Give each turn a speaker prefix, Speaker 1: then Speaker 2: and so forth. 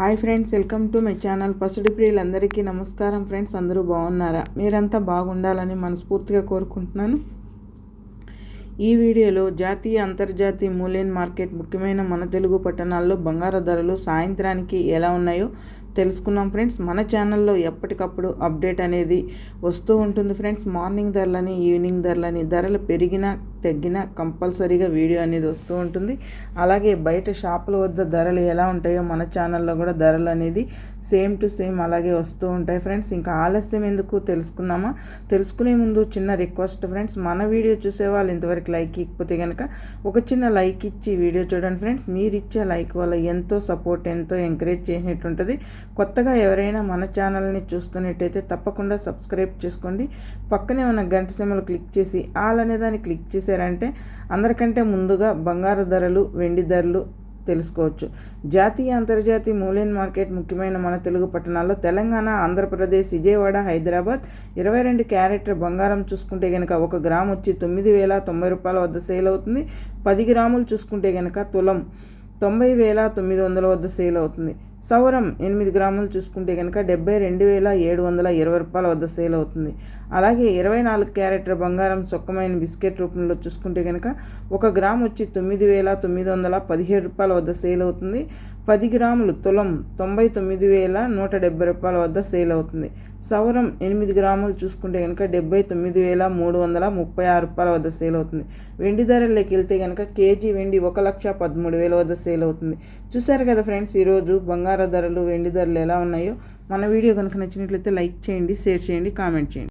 Speaker 1: Hi friends welcome to my channel. పసుడి ప్రియులందరికీ నమస్కారం friends అందరూ బాగున్నారా? మీరంతా బాగుండాలని మనస్ఫూర్తిగా కోరుకుంటున్నాను. ఈ వీడియోలో జాతీయ అంతర్జాతీయ మూల్యం మార్కెట్ ముఖ్యమైన మన తెలుగు పట్టణాల్లో బంగారు ధరలు సాయంత్రానికి ఎలా ఉన్నాయో తెలుసుకున్నాం ఫ్రెండ్స్. మన ఛానల్లో ఎప్పటికప్పుడు అప్డేట్ అనేది వస్తూ ఉంటుంది ఫ్రెండ్స్. మార్నింగ్ ధరలని ఈవినింగ్ ధరలని ధరలు పెరిగినా తగ్గినా కంపల్సరీగా వీడియో అనేది వస్తూ ఉంటుంది. అలాగే బయట షాపుల వద్ద ధరలు ఎలా ఉంటాయో మన ఛానల్లో కూడా ధరలు అనేది సేమ్ టు సేమ్ అలాగే వస్తూ ఉంటాయి ఫ్రెండ్స్. ఇంకా ఆలస్యం ఎందుకు తెలుసుకున్నామా తెలుసుకునే ముందు చిన్న రిక్వెస్ట్ ఫ్రెండ్స్ మన వీడియో చూసే వాళ్ళు ఇంతవరకు లైక్ ఇకపోతే కనుక ఒక చిన్న లైక్ ఇచ్చి వీడియో చూడండి ఫ్రెండ్స్. మీరు ఇచ్చే లైక్ వల్ల ఎంతో సపోర్ట్ ఎంతో ఎంకరేజ్ చేసినట్టు ఉంటుంది. కొత్తగా ఎవరైనా మన ఛానల్ని చూస్తున్నట్టయితే తప్పకుండా సబ్స్క్రైబ్ చేసుకోండి. పక్కనే ఉన్న గంట సిమ్మలు క్లిక్ చేసి ఆల్ అనే దాన్ని క్లిక్ చేశారంటే అందరికంటే ముందుగా బంగారు ధరలు వెండి ధరలు తెలుసుకోవచ్చు. జాతీయ అంతర్జాతీయ మూలైన మార్కెట్ ముఖ్యమైన మన తెలుగు పట్టణాల్లో తెలంగాణ ఆంధ్రప్రదేశ్ విజయవాడ హైదరాబాద్ ఇరవై రెండు క్యారెట్ బంగారం చూసుకుంటే కనుక ఒక గ్రామ్ వచ్చి తొమ్మిది వేల తొంభై రూపాయల వద్ద సేల్ అవుతుంది. పది గ్రాములు చూసుకుంటే కనుక తులం తొంభై వేల తొమ్మిది వందల వద్ద సేల్ అవుతుంది. సౌరం ఎనిమిది గ్రాములు చూసుకుంటే కనుక డెబ్బై రెండు వేల ఏడు వందల ఇరవై రూపాయల వద్ద సేల్ అవుతుంది. అలాగే ఇరవై నాలుగు క్యారెట్ల బంగారం సొక్కమైన బిస్కెట్ రూపంలో చూసుకుంటే కనుక ఒక గ్రామ్ వచ్చి తొమ్మిది వేల తొమ్మిది వందల పదిహేడు రూపాయల వద్ద సేల్ అవుతుంది. పది గ్రాములు తులం తొంభై తొమ్మిది వేల నూట డెబ్బై రూపాయల వద్ద సేల్ అవుతుంది. సౌరం ఎనిమిది గ్రాములు చూసుకుంటే కనుక డెబ్బై తొమ్మిది వేల మూడు వందల ముప్పై ఆరు రూపాయల వద్ద సేల్ అవుతుంది. వెండి ధరల్లోకి వెళ్తే కనుక కేజీ వెండి ఒక లక్ష పదమూడు వేల వద్ద సేల్ అవుతుంది. చూసారు కదా ఫ్రెండ్స్ ఈరోజు బంగారం బంగార ధరలు వెండి ధరలు ఎలా ఉన్నాయో మన వీడియో కనుక నచ్చినట్లయితే లైక్ చేయండి షేర్ చేయండి కామెంట్ చేయండి.